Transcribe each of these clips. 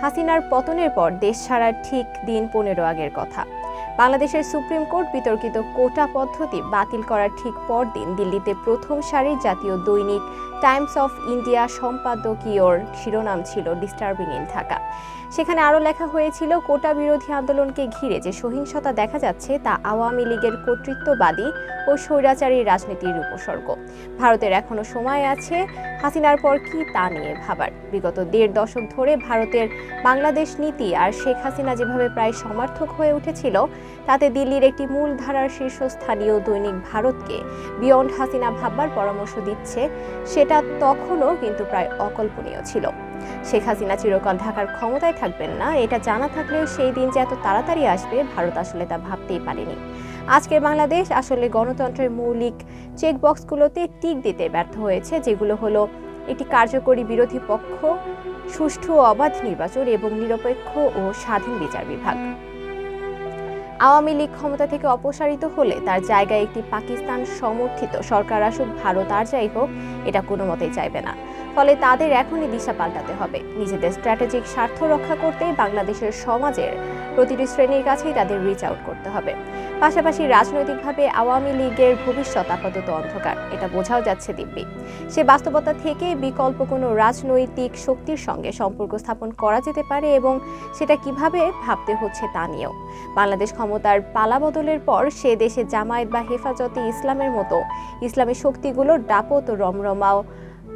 হাসিনার পতনের পর দেশ ছাড়ার ঠিক দিন পনেরো আগের কথা। বাংলাদেশের সুপ্রিম কোর্ট বিতর্কিত কোটা পদ্ধতি বাতিল করার ঠিক পরদিন দিল্লিতে প্রথম সারির জাতীয় দৈনিক টাইমস অফ ইন্ডিয়া সম্পাদকীয়র শিরোনাম ছিল ডিস্টার্বিং ইন ঢাকা সেখানে আরও লেখা হয়েছিল, কোটা বিরোধী আন্দোলনকে ঘিরে যে সহিংসতা দেখা যাচ্ছে তা আওয়ামী লীগের কর্তৃত্ববাদী ও স্বৈরাচারী রাজনীতির উপসর্গ। ভারতের এখনও সময় আছে হাসিনার পর কি তা নিয়ে ভাবার। বিগত দেড় দশক ধরে ভারতের বাংলাদেশ নীতি আর শেখ হাসিনা যেভাবে প্রায় সমর্থক হয়ে উঠেছিল তাতে দিল্লির একটি মূল ধারার শীর্ষস্থানীয় দৈনিক ভারতকে বিয়ন্ড হাসিনা ভাববার পরামর্শ দিচ্ছে, সেটা তখনও কিন্তু প্রায় অকল্পনীয় ছিল। শেখ হাসিনা চিরকাল ঢাকার ক্ষমতায় থাকবেন না, এটা জানা থাকলেও সেই দিন যে এত তাড়াতাড়ি আসবে, ভারত আসলে তা ভাবতেই পারেনি। আজকের বাংলাদেশ আসলে গণতন্ত্রের মৌলিক চেকবক্সগুলোতে টিক দিতে ব্যর্থ হয়েছে, যেগুলো হলো একটি কার্যকরী বিরোধী পক্ষ, সুষ্ঠু অবাধ নির্বাচন এবং নিরপেক্ষ ও স্বাধীন বিচার বিভাগ। আওয়ামী লীগ ক্ষমতা থেকে অপসারিত হলে তার জায়গায় একটি পাকিস্তান সমর্থিত সরকার আসুক, ভারত আর যাই হোক, এটা কোনো মতেই চাইবে না। ফলে তাদের এখনই দিশা পাল্টাতে হবে। নিজেদের স্ট্র্যাটেজিক স্বার্থ রক্ষা করতে বাংলাদেশের সমাজের প্রতিটি শ্রেণির কাছেই তাদের রিচ আউট করতে হবে। পাশাপাশি রাজনৈতিকভাবে আওয়ামী লীগের ভবিষ্যৎ আপাতত অন্ধকার। এটা বোঝাও যাচ্ছে দিব্যি। সে বাস্তবতা থেকে বিকল্প কোনো রাজনৈতিক শক্তির সঙ্গে সম্পর্ক স্থাপন করা যেতে পারে এবং সেটা কীভাবে ভাবতে হচ্ছে তা নিয়েও। বাংলাদেশ ক্ষমতার পালা বদলের পর সে দেশে জামায়াত বা হেফাজতে ইসলামের মতো ইসলামী শক্তিগুলোর দাপট ও রমরমাও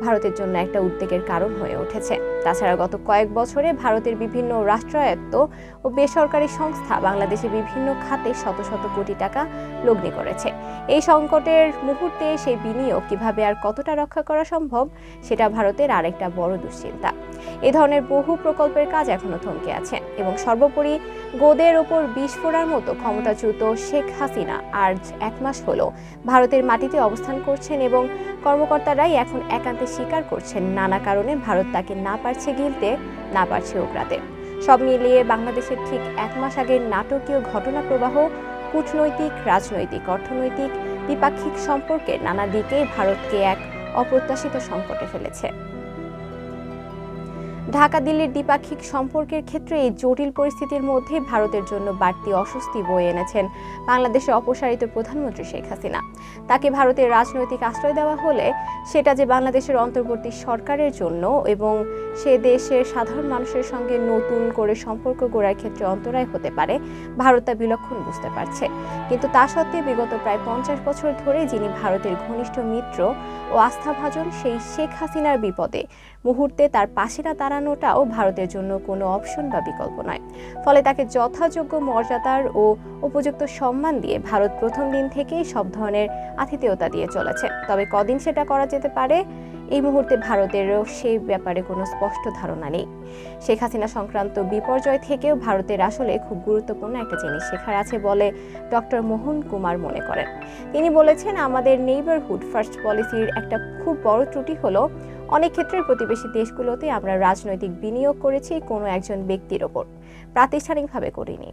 ভারতের জন্য একটা উদ্বেগের কারণ হয়ে উঠেছে। তাছাড়া গত কয়েক বছরে ভারতের বিভিন্ন রাষ্ট্রায়ত্ত ও বেসরকারি সংস্থা বাংলাদেশে বিভিন্ন খাতে শত শত কোটি টাকা লগ্নি করেছে। এই সংকটের মুহূর্তে সেই বিনিয়োগ কীভাবে আর কতটা রক্ষা করা সম্ভব, সেটা ভারতের আরেকটা বড় দুশ্চিন্তা। এ ধরনের বহু প্রকল্পের কাজ এখনও থমকে আছে এবং সর্বোপরি গোদের ওপর বিষ ফোড়ার মতো ক্ষমতাচ্যুত শেখ হাসিনা আর এক মাস হলো ভারতের মাটিতে অবস্থান করছেন এবং কর্মকর্তারাই এখন একান্তে স্বীকার করছেন নানা কারণে ভারত তাকে না পারছে গিলতে, না পারছে ওকরাতে সব মিলিয়ে বাংলাদেশের ঠিক এক মাস আগের নাটকীয় ঘটনা প্রবাহ কূটনৈতিক, রাজনৈতিক, অর্থনৈতিক, দ্বিপাক্ষিক সম্পর্কের নানা দিকেই ভারতকে এক অপ্রত্যাশিত সংকটে ফেলেছে। ঢাকা দিল্লির দ্বিপাক্ষিক সম্পর্কের ক্ষেত্রে এই জটিল পরিস্থিতির মধ্যে ভারতের জন্য বাড়তি অস্বস্তি বয়ে এনেছেন বাংলাদেশের অপসারিত প্রধানমন্ত্রী শেখ হাসিনা। তাকে ভারতের রাজনৈতিক আশ্রয় দেওয়া হলে সেটা যে বাংলাদেশের অন্তর্বর্তী সরকারের জন্য এবং সে দেশের সাধারণ মানুষের সঙ্গে নতুন করে সম্পর্ক গড়ার ক্ষেত্রে অন্তরায় হতে পারে, ভারত তা বিলক্ষণ বুঝতে পারছে। কিন্তু তা সত্ত্বেও বিগত প্রায় পঞ্চাশ বছর ধরে যিনি ভারতের ঘনিষ্ঠ মিত্র ও আস্থাভাজন সেই শেখ হাসিনার বিপদে, মুহূর্তে তার পাশে না দাঁড়ানোটাও ভারতের জন্য কোনো অপশন বা বিকল্প নয়। ফলে তাকে যথাযোগ্য মর্যাদার ও উপযুক্ত সম্মান দিয়ে ভারত প্রথম দিন থেকেই সব ধরনের আতিথেয়তা দিয়ে চলেছে। তবে কদিন সেটা করা যেতে পারে? এই মুহূর্তে ভারতেরও সেই ব্যাপারে কোনো স্পষ্ট ধারণা নেই। শেখ হাসিনা সংক্রান্ত বিপর্যয় থেকেও ভারতের আসলে খুব গুরুত্বপূর্ণ একটা জিনিস শেখার আছে বলে ডক্টর মোহন কুমার মনে করেন। তিনি বলেছেন, আমাদের নেইবারহুড ফার্স্ট পলিসির একটা খুব বড় ত্রুটি হলো, অনেক ক্ষেত্রে প্রতিবেশী দেশগুলোতে আমরা রাজনৈতিক বিনিয়োগ করেছি কোনো একজন ব্যক্তির ওপর। প্রাতিষ্ঠানিকভাবে করিনি।